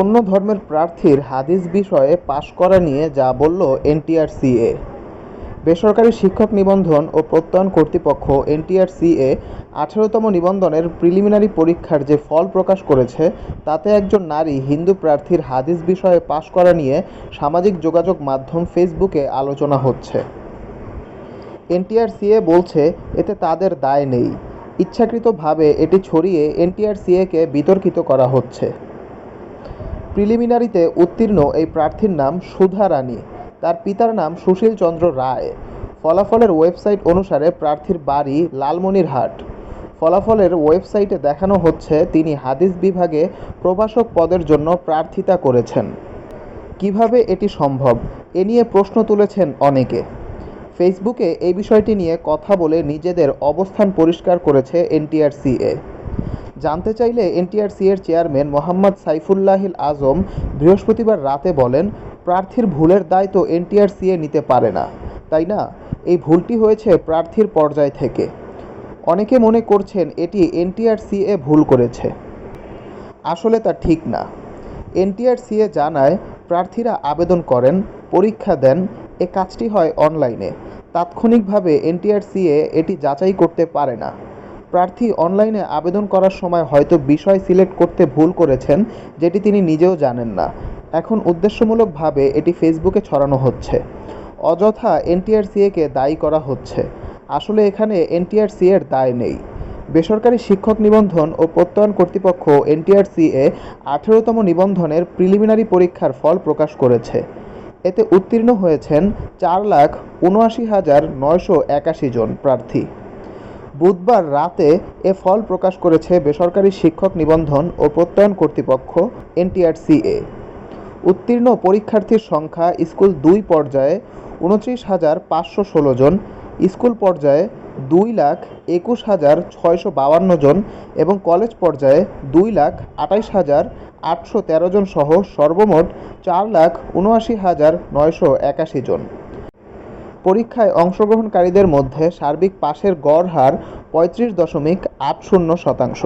অন্য ধর্মের প্রার্থীর হাদিস বিষয়ে পাশ করা নিয়ে যা বলল এনটিআরসিএ। বেসরকারি শিক্ষক নিবন্ধন ও প্রত্যয়ন কর্তৃপক্ষ এনটিআরসিএ আঠারোতম নিবন্ধনের প্রিলিমিনারি পরীক্ষার যে ফল প্রকাশ করেছে, তাতে একজন নারী হিন্দু প্রার্থীর হাদিস বিষয়ে পাশ করা নিয়ে সামাজিক যোগাযোগ মাধ্যম ফেসবুকে আলোচনা হচ্ছে। এনটিআরসিএ বলছে, এতে তাদের দায় নেই। ইচ্ছাকৃতভাবে এটি ছড়িয়ে এনটিআরসিএকে বিতর্কিত করা হচ্ছে। প্রিলিমিনারিতে উত্তীর্ণ এই প্রার্থীর নাম সুধা রানী। তার পিতার নাম সুশীল চন্দ্র রায়। ফলাফলের ওয়েবসাইট অনুসারে প্রার্থীর বাড়ি লালমনিরহাট। ফলাফলের ওয়েবসাইটে দেখানো হচ্ছে, তিনি হাদিস বিভাগে প্রভাষক পদের জন্য প্রার্থিতা করেছেন। কীভাবে এটি সম্ভব? এ নিয়ে প্রশ্ন তুলেছেন অনেকে। ফেসবুকে এই বিষয়টি নিয়ে কথা বলে নিজেদের অবস্থান পরিষ্কার করেছে এনটিআরসিএ। জানতে চাইলে এনটিআরসি এর চেয়ারম্যান মোহাম্মদ সাইফুল্লাহিল আজম বৃহস্পতিবার রাতে বলেন, প্রার্থীর ভুলের দায় তো এনটিআরসিএ নিতে পারে না। তাই না? এই ভুলটি হয়েছে প্রার্থীর পর্যায় থেকে। অনেকে মনে করছেন এটি এনটিআরসিএ ভুল করেছে। আসলে তা ঠিক না। এনটিআরসিএ জানায়, প্রার্থীরা আবেদন করেন, পরীক্ষা দেন, এ কাজটি হয় অনলাইনে। তাৎক্ষণিকভাবে এনটিআরসিএ এটি যাচাই করতে পারে না। প্রার্থী অনলাইনে আবেদন করার সময় হয়তো বিষয় সিলেক্ট করতে ভুল করেছেন, যেটি তিনি নিজেও জানেন না। এখন উদ্দেশ্যমূলকভাবে এটি ফেসবুকে ছড়ানো হচ্ছে। অযথা এনটিআরসিএকে দায়ী করা হচ্ছে। আসলে এখানে এনটিআরসি এর দায় নেই। বেসরকারি শিক্ষক নিবন্ধন ও প্রত্যয়ন কর্তৃপক্ষ এনটিআরসিএ আঠেরোতম নিবন্ধনের প্রিলিমিনারি পরীক্ষার ফল প্রকাশ করেছে। এতে উত্তীর্ণ হয়েছেন চার লাখ উনআশি হাজার নয়শো একাশি জন প্রার্থী। বুধবার রাতে এ ফল প্রকাশ করেছে বেসরকারি শিক্ষক নিবন্ধন ও প্রত্যয়ন কর্তৃপক্ষ, এনটিআরসিএ। উত্তীর্ণ পরীক্ষার্থীর সংখ্যা স্কুল দুই পর্যায়ে উনত্রিশ হাজার পাঁচশো ষোলো জন, স্কুল পর্যায়ে দুই লাখ একুশ হাজার ছয়শো বাউান্ন জন এবং কলেজ পর্যায়ে দুই লাখ আটাইশ হাজার আটশো তেরো জন সহ সর্বমোট চার লাখ উনআশি হাজার নয়শো একাশি জন। পরীক্ষায় অংশগ্রহণকারীদের মধ্যে সার্বিক পাশের গড় হার পঁয়ত্রিশ দশমিক আট শূন্য শতাংশ।